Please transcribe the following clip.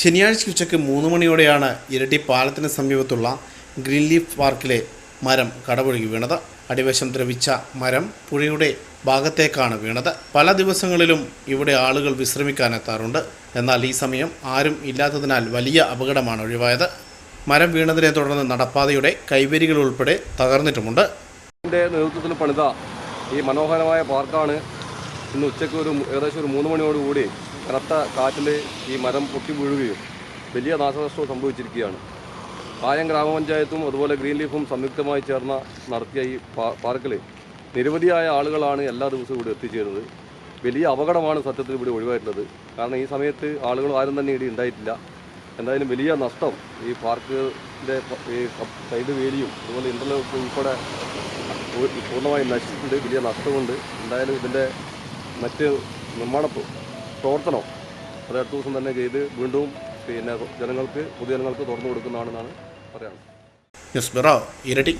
ശനിയാഴ്ച ഉച്ചയ്ക്ക് മൂന്ന് മണിയോടെയാണ് ഇരട്ടി പാലത്തിന് സമീപത്തുള്ള ഗ്രീൻ ലീഫ് പാർക്കിലെ മരം കടപുഴകി വീണത്. അടിവശം ദ്രവിച്ച മരം പുഴയുടെ ഭാഗത്തേക്കാണ് വീണത്. പല ദിവസങ്ങളിലും ഇവിടെ ആളുകൾ വിശ്രമിക്കാനെത്താറുണ്ട്. എന്നാൽ ഈ സമയം ആരും ഇല്ലാത്തതിനാൽ വലിയ അപകടമാണ് ഒഴിവായത്. മരം വീണതിനെ തുടർന്ന് നടപ്പാതയുടെ കൈവരികൾ ഉൾപ്പെടെ തകർന്നിട്ടുമുണ്ട്. നേതൃത്വത്തിൽ പണിത ഈ മനോഹരമായ പാർക്കാണ് ഇന്ന് ഉച്ചയ്ക്ക് ഒരു ഏകദേശം ഒരു മൂന്ന് മണിയോടുകൂടി കനത്ത കാറ്റിൽ ഈ മരം പൊട്ടി വീഴുകയും വലിയ നാശനഷ്ടവും സംഭവിച്ചിരിക്കുകയാണ്. കായം ഗ്രാമപഞ്ചായത്തും അതുപോലെ ഗ്രീൻ ലീഫും സംയുക്തമായി ചേർന്ന നടത്തിയ ഈ പാർക്കിൽ നിരവധിയായ ആളുകളാണ് എല്ലാ ദിവസവും ഇവിടെ എത്തിച്ചേരുന്നത്. വലിയ അപകടമാണ് സത്യത്തിൽ ഇവിടെ ഒഴിവായിട്ടുള്ളത്. കാരണം ഈ സമയത്ത് ആളുകൾ ആരും തന്നെ ഇവിടെ ഉണ്ടായിട്ടില്ല. എന്തായാലും വലിയ നഷ്ടം ഈ പാർക്കിന്റെ ഈ സൈഡ് വേലിയും അതുപോലെ ഇന്റർലോക്ക് ഉൾപ്പെടെ പൂർണമായും നശിച്ചിട്ടുണ്ട്. വലിയ നഷ്ടമുണ്ട്. എന്തായാലും ഇതിന്റെ മറ്റ് നിർമ്മാണ പ്രവർത്തനം അത് അടുത്ത ദിവസം തന്നെ ചെയ്ത് വീണ്ടും പിന്നെ ജനങ്ങൾക്ക് പൊതുജനങ്ങൾക്ക് തുറന്നു കൊടുക്കുന്നതാണെന്നാണ് പറയാനുള്ളത്. ഇരട്ടി